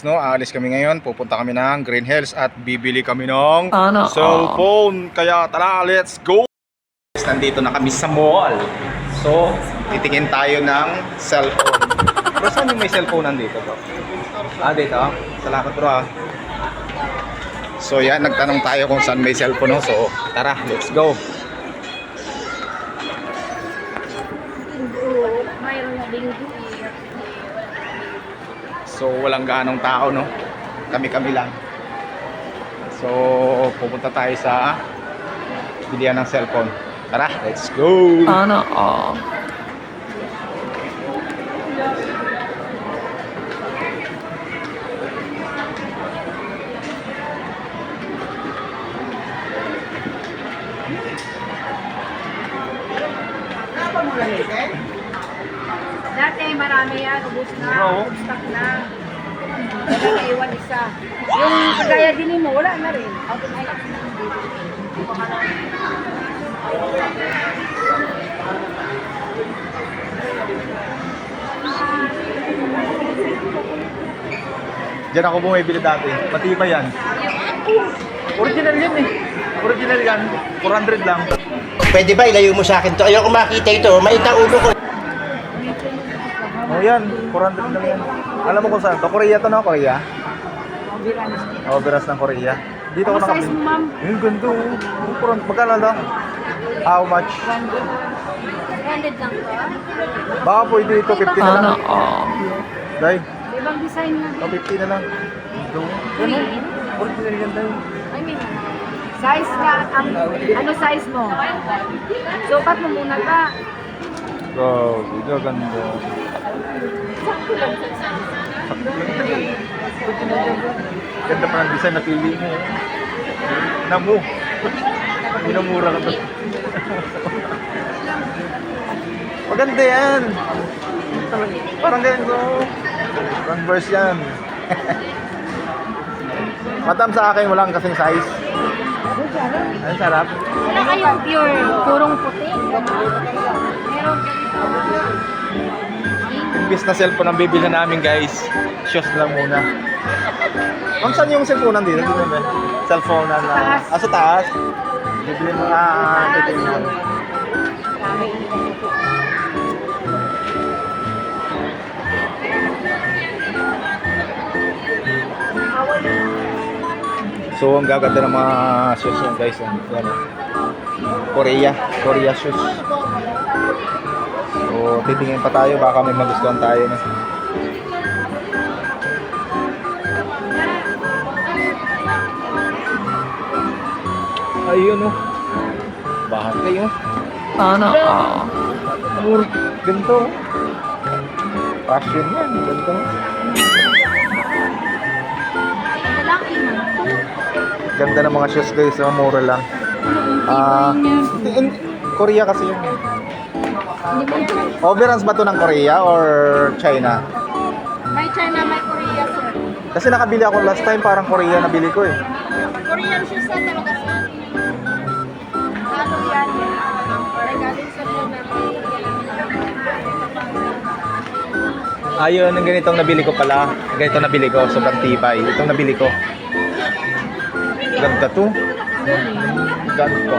No, aalis kami ngayon. Pupunta kami ng Green Hills at bibili kami ng Sana cellphone. Kaya tara, let's go! Nandito na kami sa mall. So, titingin tayo ng cellphone. Bro, saan yung may cellphone nandito bro? Ah, dito? Salamat bro ah. So yan, nagtanong tayo kung saan may cellphone. no? So, tara, let's go. Mayroon na. So walang ganong tao no. Kami-kami lang. So pupunta tayo sa bilihan ng cellphone. Tara, let's go. Sana all. Dati marami yan, ubus na, stock na. Wala na iwan isa. Yung kagaya din mo, wala na rin. Automatic na. Diyan ako bumibili dati. Matibay yan. Original yan eh. Original yan. 400 lang. Pwede ba ilayo mo sa akin to? Ayoko makita ito. Maita ulo ko. Oh yan, 400 lang yan. Alam mo kung saan to? Korea to no? Korea? Oh, biras ng Korea. Dito ako Ano size nakabili. mo, ma'am? Yung ganda oh. Yung 400. Magkano lang? How much? Branded lang to. Baka pwede ito 50 na Sana lang. all. Dai, Ibang design na oh, din. 50 na lang. Ito. Yan oh. Original yan dai. I mean, size nga, ang, ano size mo? Sukat mo muna ba? Wow, ito ganda. Ganda pa ng design na pili mo. Namu. Minumura ka to. Maganda yan. Parang ganito. Converse yan. Matam sa akin, walang kasing size. Ay, sarap. Wala kayong pure, purong puti. Meron. Imbis na cellphone ang bibili namin guys. Shoes lang muna. Ma'am, saan yung cellphone nandito? Dito ba? Cellphone na na... Taas. Ah, sa taas? Bibili mo ah, titingnan. So, ang gaganda ng mga shoes yun guys. Yan. Yan. oh. Korea. Korea shoes. So, titingin pa tayo. Baka may magustuhan tayo. No? Ayun oh. Bahan kayo. Sana all. Mur, ganito. oh. Fashion yan. Ganito. Ganda ng mga shoes guys. Mga mura lang. Ah, in- in- Korea kasi yun. Overruns ba to ng Korea or China? May China, may Korea, sir. Kasi nakabili ako last time parang Korea nabili ko eh. Korean shoes na talaga, sir. Ano yan? May galing sa. Ayun, yung ganitong nabili ko pala. Ganito nabili ko, sobrang tibay. Itong nabili ko. Ganda to. Ganda.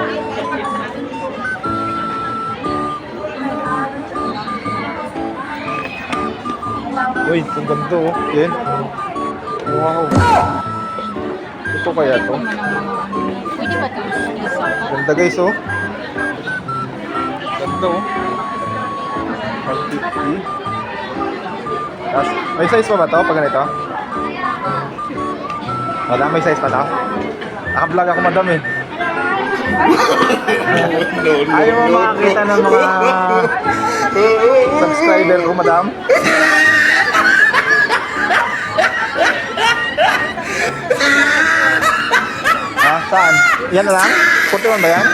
Uy, itong ganda oh. Yan. Wow. Ito kaya to? Pwede ba ito? Ganda guys oh. Ganda oh. 150. Tapos, may size pa ba to pag ganito? Wala, may size pa to? Naka-vlog ako madam eh. Ayaw mo makakita ng mga subscriber ko madam? Saan? Yan na lang? 41 ba yan?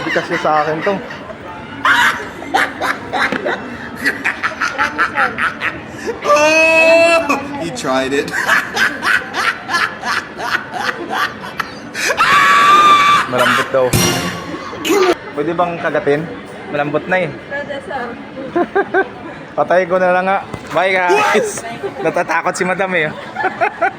Hindi kasi sa akin to. You tried it. Malambot daw. Pwede bang kagatin? Malambot na eh. Patayin ko na lang nga. Bye guys. Natatakot si madam eh.